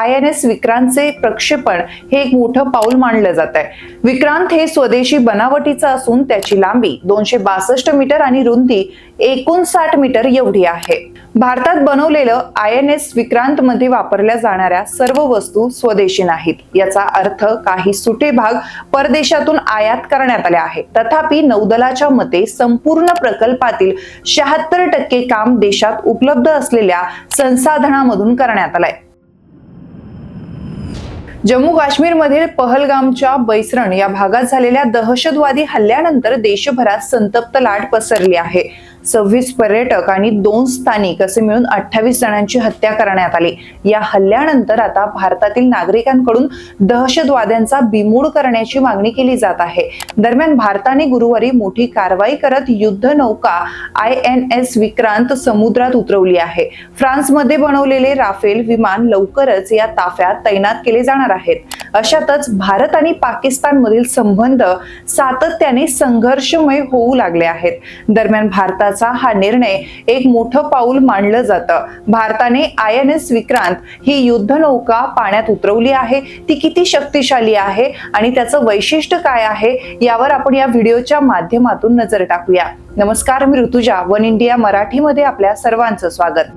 I N S विक्रांतचे प्रक्षेपण हे एक मोठं पाऊल मानलं जात आहे. विक्रांत हे स्वदेशी बनावटीचं असून त्याची लांबी दोनशे बासष्ट मीटर आणि रुंदी एकोणसाठ मीटर एवढी आहे. भारतात बनवलेलं आय एन एस विक्रांत मध्ये वापरल्या जाणाऱ्या सर्व वस्तू स्वदेशी नाहीत. याचा अर्थ काही सुटे भाग परदेशातून आयात करण्यात आले आहेत. तथापि नौदलाच्या मते संपूर्ण प्रकल्पातील शहात्तर टक्के काम देशात उपलब्ध असलेल्या संसाधनामधून करण्यात आलंय. जम्मू काश्मीरमधील पहलगामच्या बैसरण या भागात झालेल्या दहशतवादी हल्ल्यानंतर देशभरात संतप्त लाट पसरली आहे. सव्वीस पर्यटक आणि दोन स्थानिक असे मिळून अठ्ठावीस जणांची हत्या करण्यात आली. या हल्ल्यानंतर आता भारतातील नागरिकांकडून दहशतवाद्यांचा बिमोड करण्याची मागणी केली जात आहे. दरम्यान भारताने गुरुवारी मोठी कारवाई करत युद्ध नौका आय एन एस विक्रांत समुद्रात उतरवली आहे. फ्रान्समध्ये बनवलेले राफेल विमान लवकरच या ताफ्यात तैनात केले जाणार आहेत. अशातच भारत आणि पाकिस्तानमधील संबंध सातत्याने संघर्षमय होऊ लागले आहेत. दरम्यान भारतात भारताचा हा निर्णय एक मोठं पाऊल मानलं जातं. भारताने आय एन एस विक्रांत ही युद्धनौका पाण्यात उतरवली आहे. ती किती शक्तिशाली आहे आणि त्याचं वैशिष्ट्य काय आहे यावर आपण या व्हिडिओच्या माध्यमातून नजर टाकूया. नमस्कार मी ऋतुजा वन इंडिया मराठीमध्ये आपल्या सर्वांचं स्वागत.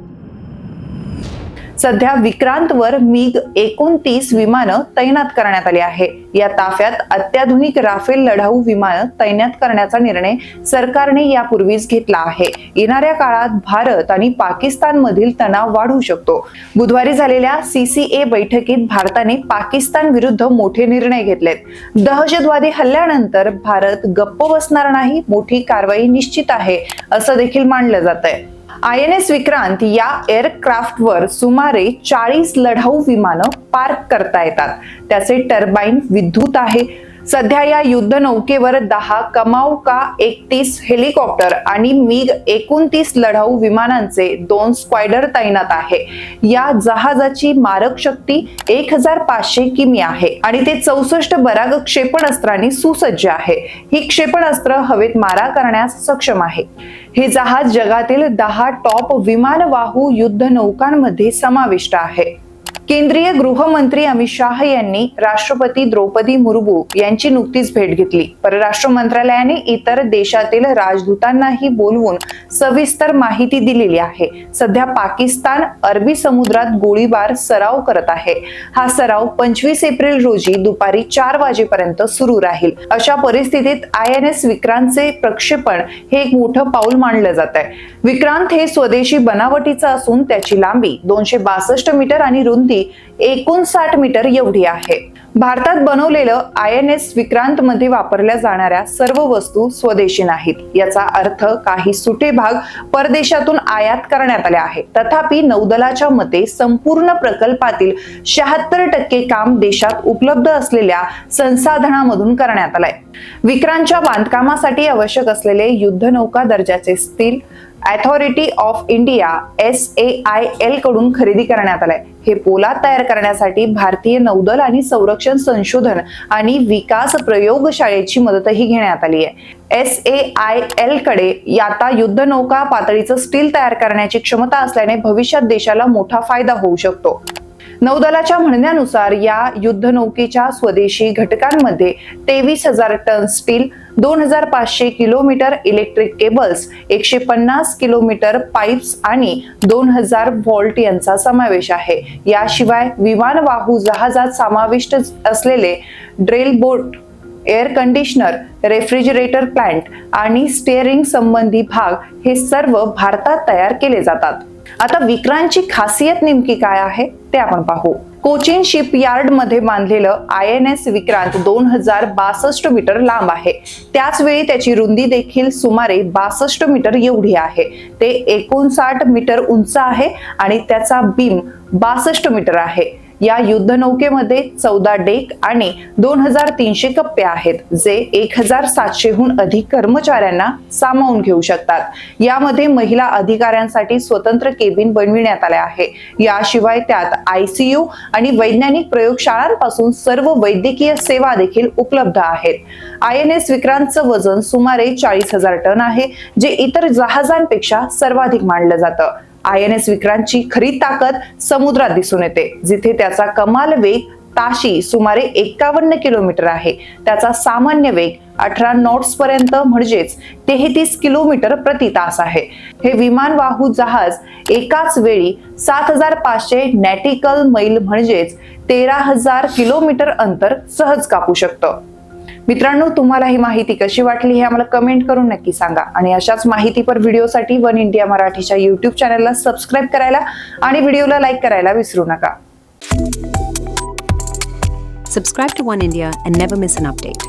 सध्या विक्रांतवर मिग एकोणतीस विमानं तैनात करण्यात आली आहे. या ताफ्यात अत्याधुनिक राफेल लढाऊ विमानं तैनात करण्याचा निर्णय सरकारने यापूर्वीच घेतला आहे. येणाऱ्या काळात भारत आणि पाकिस्तानमधील तणाव वाढू शकतो. बुधवारी झालेल्या सीसीए बैठकीत भारताने पाकिस्तान विरुद्ध मोठे निर्णय घेतलेत. दहशतवादी हल्ल्यानंतर भारत गप्प बसणार नाही मोठी कारवाई निश्चित आहे असं देखील मानलं जात आहे आय एन एस विक्रांत या एअरक्राफ्टवर सुमारे चाळीस लढाऊ विमानं पार्क करता येतात. त्याचे टर्बाईन विद्युत आहे. सध्या या युद्ध नौकेवर दहा कमाव का एकतीस हेलिकॉप्टर आणि मिग एकोणतीस लढाऊ विमानांचे दोन स्क्वायडर तैनात आहे. या जहाजाची मारक शक्ती एक हजार पाचशे किमी आहे आणि ते चौसष्ट बराग क्षेपणास्त्रांनी सुसज्ज आहे. ही क्षेपणास्त्र हवेत मारा करण्यास सक्षम आहे. हे जहाज जगातील दहा टॉप विमानवाहू युद्ध नौकांमध्ये समाविष्ट आहे. केंद्रीय गृहमंत्री अमित शाह यांनी राष्ट्रपती द्रौपदी मुर्मू यांची नुकतीच भेट घेतली. परराष्ट्र मंत्रालयाने इतर देशातील राजदूतांनाही बोलवून सविस्तर माहिती दिलेली आहे. सध्या पाकिस्तान अरबी समुद्रात गोळीबार सराव करत आहे. हा सराव पंचवीस एप्रिल रोजी दुपारी चार वाजेपर्यंत सुरू राहील. अशा परिस्थितीत आय एन एस विक्रांतचे प्रक्षेपण हे एक मोठं पाऊल मानलं जात आहे विक्रांत हे स्वदेशी बनावटीचं असून त्याची लांबी दोनशे बासष्ट मीटर आणि रुंदी एकोणसाठ मीटर एवढी आहे. भारतात बनवलेलं आय एन एस विक्रांत मध्ये वापरल्या जाणाऱ्या सर्व वस्तू स्वदेशी नाहीत. याचा अर्थ काही सुटे भाग परदेशातून आयात करण्यात आले आहेत. तथापि नौदलाच्या मते संपूर्ण प्रकल्पातील शहात्तर टक्के काम देशात उपलब्ध असलेल्या संसाधनामधून करण्यात आलंय. विक्रांतच्या बांधकामासाठी आवश्यक असलेले युद्धनौका दर्जाचे steel authority of India S A I एलकडून खरेदी करण्यात आलाय. हे पोलाद तयार करण्यासाठी भारतीय नौदल आणि संरक्षण संशोधन आणि विकास प्रयोगशाळेची मदतही घेण्यात आली आहे. एस ए आय एलकडे आता युद्धनौका पातळीचं स्टील तयार करण्याची क्षमता असल्याने भविष्यात देशाला मोठा फायदा होऊ शकतो. नौदलाच्या म्हणण्यानुसार या युद्धनौकेच्या स्वदेशी घटकांमध्ये तेवीस हजार टन स्टील दोन हजार पाचशे किलोमीटर इलेक्ट्रिक केबल्स एकशे पन्नास किलोमीटर पाईप्स आणि दोन हजार व्हॉल्ट यांचा समावेश आहे. याशिवाय विमानवाहू जहाजात समाविष्ट असलेले ड्रेल boat air conditioner refrigerator plant आणि स्टेअरिंग संबंधी भाग हे सर्व भारतात तयार केले जातात. आता विक्रांतची खासियत नेमकी काय आहे? ते आपण पाहू. कोचिन शिपयार्डमध्ये बांधलेलं आय एन एस विक्रांत दोन हजार बासष्ट मीटर लांब आहे. त्याच वेळी त्याची रुंदी देखील सुमारे बासष्ट मीटर एवढी आहे. ते एकोणसाठ मीटर उंच आहे आणि त्याचा बीम बासष्ट मीटर आहे. या युद्धनौकेमध्ये चौदा डेक आणि दोन हजार तीनशे कप्पे आहेत जे एक हजार सातशेहून अधिक कर्मचाऱ्यांना सामावून घेऊ शकतात. यामध्ये महिला अधिकाऱ्यांसाठी स्वतंत्र केबिन बनविण्यात आले आहे. याशिवाय त्यात आयसीयू आणि वैज्ञानिक प्रयोगशाळांपासून सर्व वैद्यकीय सेवा देखील उपलब्ध आहेत. आय एन एस विक्रांतचं वजन सुमारे चाळीस हजार टन आहे जे इतर जहाजांपेक्षा सर्वाधिक मानलं जातं. आय एन एस विक्रांतची खरी ताकद समुद्रात दिसून येते जिथे त्याचा कमाल वेग ताशी सुमारे एकावन्न किलोमीटर आहे. त्याचा सामान्य वेग अठरा नॉट्स पर्यंत म्हणजेच तेहतीस किलोमीटर प्रति तास आहे. हे विमान वाहू जहाज एकाच वेळी सात हजार पाचशे नॅटिकल मैल म्हणजेच तेरा हजार किलोमीटर अंतर सहज कापू शकतं. मित्रांनो तुम्हाला ही माहिती कशी वाटली हे आम्हाला कमेंट करून नक्की सांगा. आणि अशाच माहितीपर व्हिडिओसाठी वन इंडिया मराठीच्या युट्यूब चॅनलला सबस्क्राईब करायला आणि व्हिडिओला लाईक करायला विसरू नका. Subscribe to one India and never miss an update